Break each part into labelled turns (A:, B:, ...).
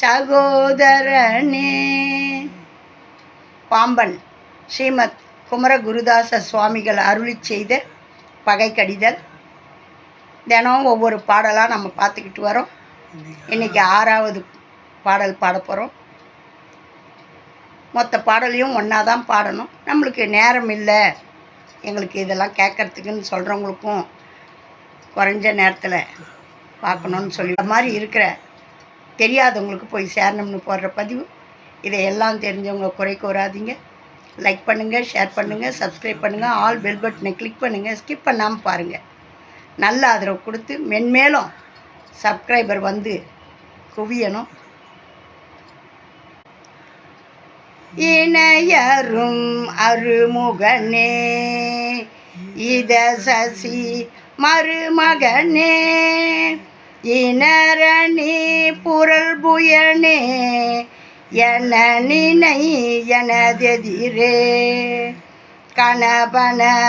A: சகோதரனே. பாம்பன் ஸ்ரீமத் குமர குருதாச சுவாமிகள் அருளி செய்த பகை கடிதல் தினம் ஒவ்வொரு பாடலாக நம்ம பார்த்துக்கிட்டு வரோம். இன்னைக்கு ஆறாவது பாடல் பாட போகிறோம் மொத்த பாடலையும் ஒன்றா தான் பாடணும். நம்மளுக்கு நேரம் இல்லை. எங்களுக்கு இதெல்லாம் கேட்கறதுக்குன்னு சொல்கிறவங்களுக்கும் குறைஞ்ச நேரத்தில் பார்க்கணுன்னு சொல்லி மாதிரி இருக்கிற தெரியாதவங்களுக்கு போய் சேரணும்னு போடுற பதிவு. இதையெல்லாம் தெரிஞ்சவங்க குறை கூறாதீங்க. லைக் பண்ணுங்கள் ஷேர் பண்ணுங்கள் சப்ஸ்கிரைப் பண்ணுங்கள் ஆல் பெல் பட்டனை கிளிக் பண்ணுங்கள் ஸ்கிப் பண்ணாமல் பாருங்கள் நல்ல ஆதரவு கொடுத்து மென்மேலும் சப்ஸ்கிரைபர் வந்து குவியணும். இணையரும் அருமுகனே இத சசி மருமகனே. இனரணி புரள் புயனே என நினை எனதெதிரே. கணபன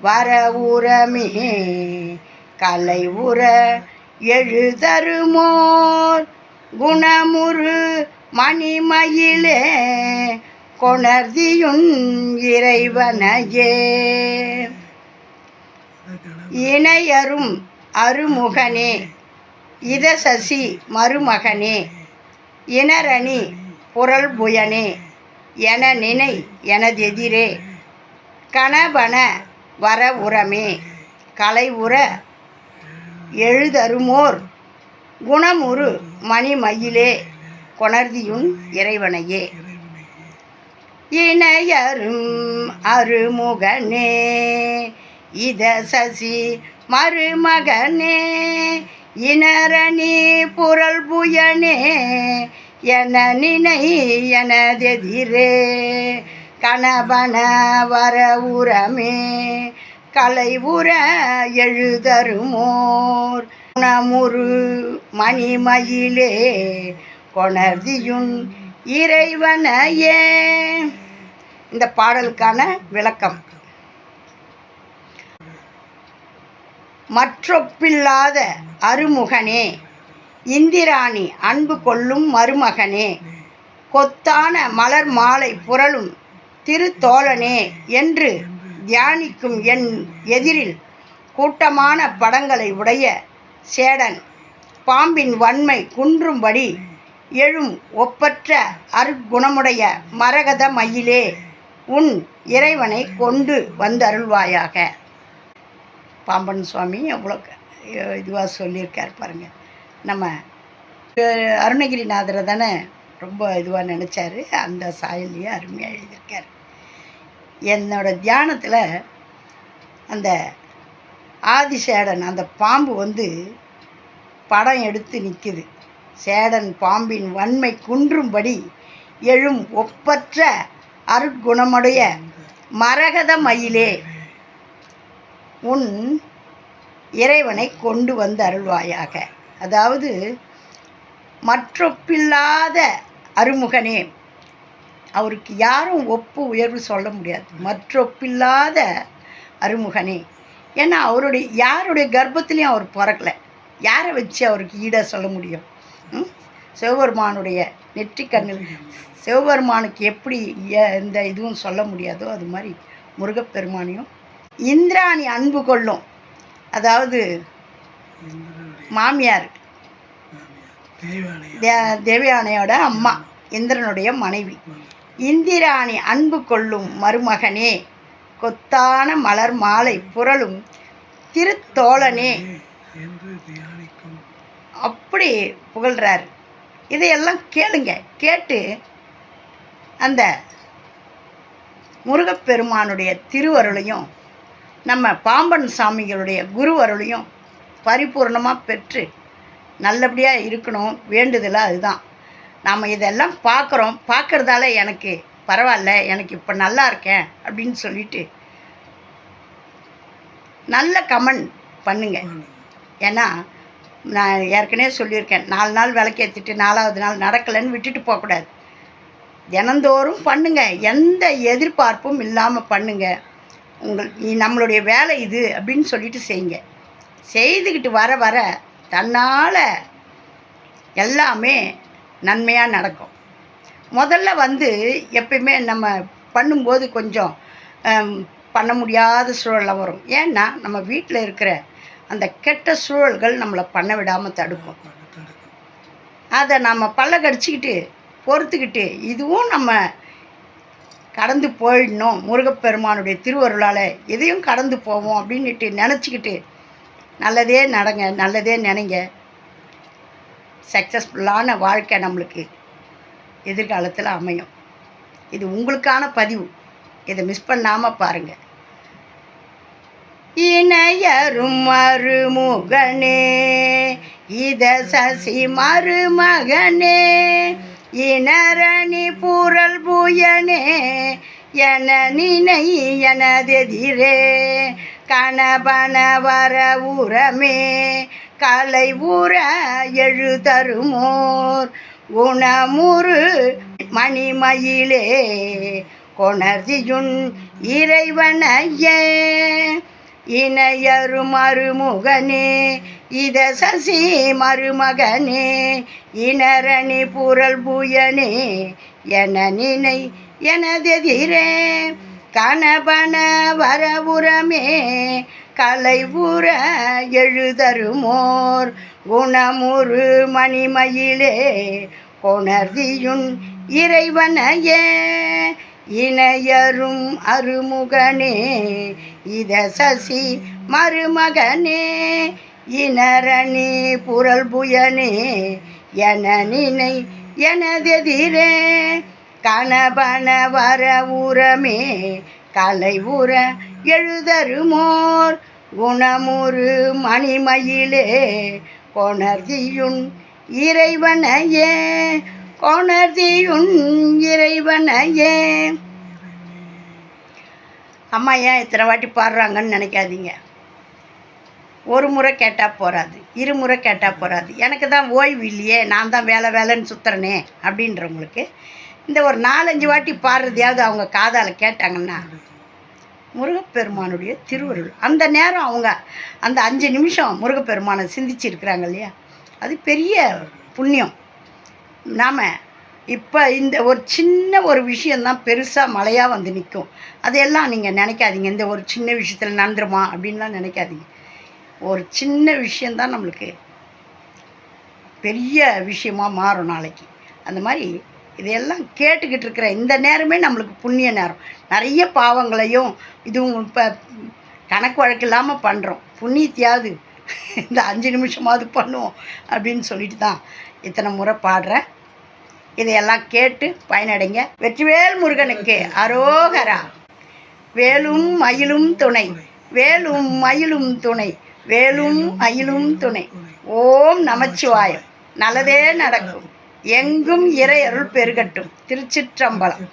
A: வர உரமே கலை உர எழுதருமோர். குணமுறு மணிமயிலே கொணர்தியுன் இறைவனையே. இணையரும் அருமுகனே இத சசி மருமகனே இனரணி புரள் புயனே என நினை எனதெதிரே கணபன வர உரமே கலை உற எழுதருமோர் குணமுறு மணிமயிலே கொணர்தியுன் இறைவனையே. இணையரும் அருமுகனே இத சசி மருமகனே இனரணி புரள் புயனே என நினை எனதெதிரே. கணவன வர உரமே கலை உர எழுதருமோர். குணமுரு மணிமயிலே கொணர்தியுன் இறைவனையே. இந்த பாடலுக்கான விளக்கம். மற்றொப்பில்லாத அருமுகனே. இந்திராணி அன்பு கொள்ளும் மருமகனே. கொத்தான மலர் மாலை புரளும் திருத்தோழனே என்று தியானிக்கும் என் எதிரில் கூட்டமான படங்களை உடைய சேடன். பாம்பின் வன்மை குன்றும்படி எழும் ஒப்பற்ற அருகுணமுடைய மரகத மயிலே உன் இறைவனை கொண்டு வந்தருள்வாயாக. பாம்பன் சுவாமி அவ்வளோ இதுவாக சொல்லியிருக்கார் பாருங்கள் நம்ம அருணகிரிநாதரை தானே ரொம்ப இதுவாக நினச்சாரு. அந்த சாயல்லையே அருமையாக எழுதியிருக்கார். என்னோடய தியானத்தில் அந்த ஆதிசேடன் அந்த பாம்பு வந்து படம் எடுத்து நிற்குது சேடன் பாம்பின் வன்மை குன்றும்படி எழும் ஒப்பற்ற அருட்குணமுடைய மரகத மயிலே உன் இறைவனை கொண்டு வந்து அருள்வாயாக. அதாவது மற்றொப்பில்லாத அருமுகனே அவருக்கு யாரும் ஒப்பு உயர்வு சொல்ல முடியாது. மற்றொப்பில்லாத அருமுகனே. ஏன்னா அவருடைய யாருடைய கர்ப்பத்திலையும் அவர் பிறக்கல. யாரை வச்சு அவருக்கு ஈடாக சொல்ல முடியும்? ம்? சிவபெருமானுடைய நெற்றிக்கண்ணில் சிவபெருமானுக்கு எப்படி எ- எந்த இதுவும் சொல்ல முடியாதோ அது மாதிரி முருகப்பெருமானையும் இந்திராணி அன்பு கொள்ளும். அதாவது மாமியார். தே- தேவயானையோட அம்மா இந்திரனுடைய மனைவி. இந்திராணி அன்பு கொள்ளும் மருமகனே கொத்தான மலர் மாலை புரளும் திருத்தோழனே. அப்படி புகழ்றாரு. இதையெல்லாம் கேளுங்க. கேட்டு அந்த முருகப்பெருமானுடைய திருவருளையும் நம்ம பாம்பன் சாமிகளுடைய குருவருளையும் பரிபூர்ணமாக பெற்று நல்லபடியாக இருக்கணும். வேண்டுதலாக அதுதான். நாம் இதெல்லாம் பார்க்குறோம் பார்க்குறதால எனக்கு பரவாயில்ல. எனக்கு இப்போ நல்லா இருக்கேன் அப்படின்னு சொல்லிட்டு நல்ல கமெண்ட் பண்ணுங்க. ஏன்னா நான் ஏற்கனவே சொல்லியிருக்கேன். நாலு நாள் விளக்கேற்றிட்டு நாலாவது நாள் நடக்கலைன்னு விட்டுட்டு போகக்கூடாது. தினந்தோறும் பண்ணுங்கள் எந்த எதிர்பார்ப்பும் இல்லாமல் பண்ணுங்கள் உங்கள் நம்மளுடைய வேலை இது அப்படின்னு சொல்லிட்டு செய்யுங்க. செய்துக்கிட்டு வர வர தன்னால் எல்லாமே நன்மையாக நடக்கும். முதல்ல வந்து எப்பயுமே நம்ம பண்ணும்போது கொஞ்சம் பண்ண முடியாத சூழலில் வரும். ஏன்னா நம்ம வீட்டில் இருக்கிற அந்த கெட்ட சூழல்கள் நம்மளை பண்ண விடாமல் தடுக்கும். அதை நம்ம பல்ல கடிச்சிக்கிட்டு பொறுத்துக்கிட்டு இதுவும் நம்ம கடந்து போயிடணும் முருகப்பெருமானுடைய திருவருளால். இதையும் கடந்து போவோம் அப்படின்னுட்டு நினச்சிக்கிட்டு நல்லதே நடங்க நல்லதே நினைங்க. சக்ஸஸ்ஃபுல்லான வாழ்க்கை நம்மளுக்கு எதிர்காலத்தில் அமையும். இது உங்களுக்கான பதிவு. இதை மிஸ் பண்ணாமல் பாருங்கள் இணையரும் மருமுகனே இத சசி மருமகனே இனரணி புரல் புயனே என நினை எனதெதிரே. கணபன வர உரமே கலை உற எழுதருமோர். குணமுறு மணிமயிலே கொணர்தியுன் இறைவனையே. இணையரு மருமுகனே இத சசி மருமகனே இனரணி புரல் புயனே என நினை எனதெதிரே. கணபன வரபுறமே கலைபுற எழுதருமோர். குணமுறு மணிமயிலே கொணர்தியுன் இறைவனையே. இணையரும் அருமுகனே இத சசி மருமகனே இனரணி புரல் புயனே என நினை எனதெதிரே. கணபன வர ஊரமே கலை உர எழுதருமோர். குணமுறு மணிமயிலே கொணர்தியுன் இறைவனையே கொணர்தியுன் இறைவனையே. அம்மா ஏன் இத்தனை வாட்டி பாடுறாங்கன்னு நினைக்காதீங்க. ஒரு முறை கேட்டால் போகாது இருமுறை கேட்டால் போகாது எனக்கு தான் ஓய்வு இல்லையே நான் தான் வேலை வேலைன்னு சுற்றுறனே அப்படின்றவங்களுக்கு இந்த ஒரு நாலஞ்சு வாட்டி பாடுறதையாவது அவங்க காதால் கேட்டாங்கன்னா முருகப்பெருமானுடைய திருவருள் அந்த நேரம் அவங்க அந்த அஞ்சு நிமிஷம் முருகப்பெருமானை சிந்திச்சிருக்கிறாங்க இல்லையா? அது பெரிய புண்ணியம். நாம் இப்போ இந்த ஒரு சின்ன ஒரு விஷயந்தான் பெருசாக மழையாக வந்து நிற்கும் அதையெல்லாம் நீங்கள் நினைக்காதீங்க. இந்த ஒரு சின்ன விஷயத்தில் நடந்துருமா அப்படின்லாம் நினைக்காதீங்க. ஒரு சின்ன விஷயந்தான் நம்மளுக்கு பெரிய விஷயமா மாறும் நாளைக்கு. அந்த மாதிரி இதையெல்லாம் கேட்டுக்கிட்டு இருக்கிற இந்த நேரமே நம்மளுக்கு புண்ணிய நேரம். நிறைய பாவங்களையும் இதுவும் இப்போ கணக்கு வழக்கு இல்லாமல் பண்ணுறோம் புண்ணியத்தையாவது இந்த அஞ்சு நிமிஷமாவது பண்ணுவோம் அப்படின்னு சொல்லிட்டு தான் இத்தனை முறை பாடுறேன். இதையெல்லாம் கேட்டு பயனடைங்க. வெற்றிவேல் முருகனுக்கு அரோகரா. வேலும் மயிலும் துணை. வேலும் மயிலும் துணை. வேலும் அயிலும் துணை. ஓம் நமச்சிவாயம். நல்லதே நடக்கும். எங்கும் இறை அருள் பெருகட்டும். திருச்சிற்றம்பலம்.